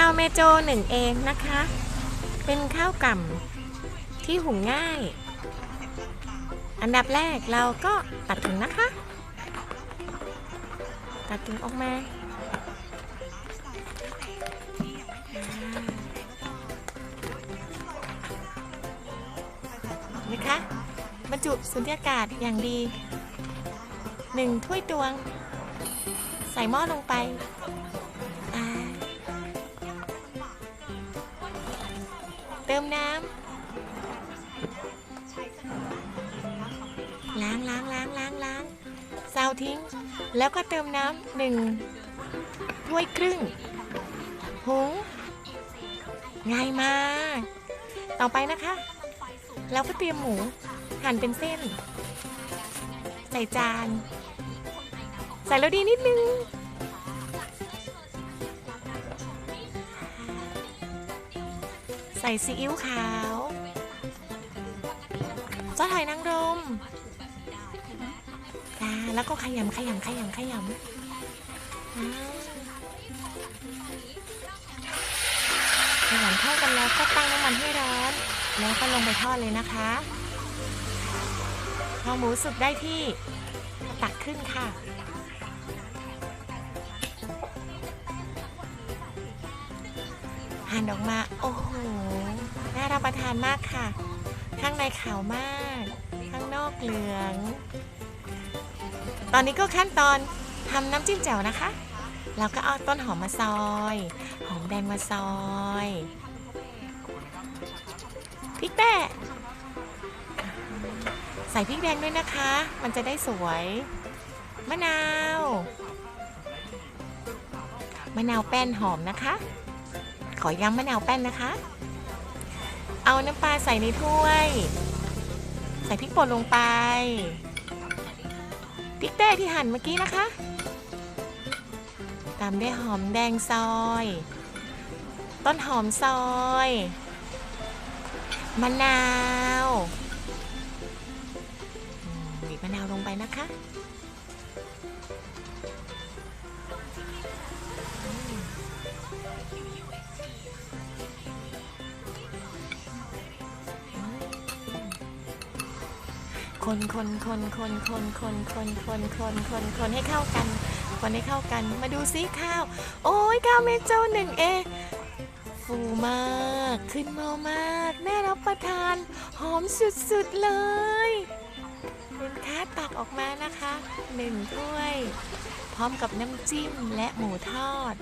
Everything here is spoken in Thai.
ข้าวแม่โจหนึ่งเองนะคะ เป็นข้าวกล่ำที่หุงง่าย อันดับแรกเราก็ตัดถุงนะคะ ตัดถุงออกมานะคะบรรจุสุญญากาศอย่างดีหนึ่งถ้วยตวง ใส่หม้อลงไป เติมน้ำล้างล้างล้างล้างล้างซาวทิ้ง แล้วก็เติมน้ำหนึ่งถ้วยครึ่งหุงง่ายมาก ต่อไปนะคะ เราก็เตรียมหมูหั่นเป็นเส้น ใส่จาน ใส่แล้วดีนิดนึง ใส่ซีอิ๊วขาวซอสหอยนางรมจ้าแล้วก็ขยำขยำขยำขยำขยำเข้ากันแล้วก็ตั้งน้ำมันให้ร้อน แล้วก็ลงไปทอดเลยนะคะพอหมูสุกได้ที่ตักขึ้นค่ะ หั่นออกมา โอ้โห น่ารับประทานมากค่ะ ข้างในขาวมาก ข้างนอกเหลือง ตอนนี้ก็ขั้นตอนทำน้ำจิ้มแจ่วนะคะ เราก็เอาต้นหอมมาซอย หอมแดงมาซอยพริกแป้ใส่พริกแดงด้วยนะคะ มันจะได้สวย มะนาว มะนาวแป้นหอมนะคะ อย้ำมะนาวแป้นนะคะ เอาน้ำปลาใส่ในถ้วย ใส่พริกป่นลงไปพริกแด้ที่หั่นเมื่อกี้นะคะ ตามด้วยหอมแดงซอย ต้นหอมซอยมะนาวบีบมะนาวลงไปนะคะ คนคนคนคนคนคนคนคนคนคนคนให้เข้ากัน คนให้เข้ากัน มาดูซิข้าว โอ้ยข้าวเมโจหนึ่งเอฟูมากขึ้นมามากน่รับประทาน หอมสุดๆเลยเป็นค้าตักออกมานะคะหนึ่งถ้วย พร้อมกับน้ำจิ้มและหมูทอด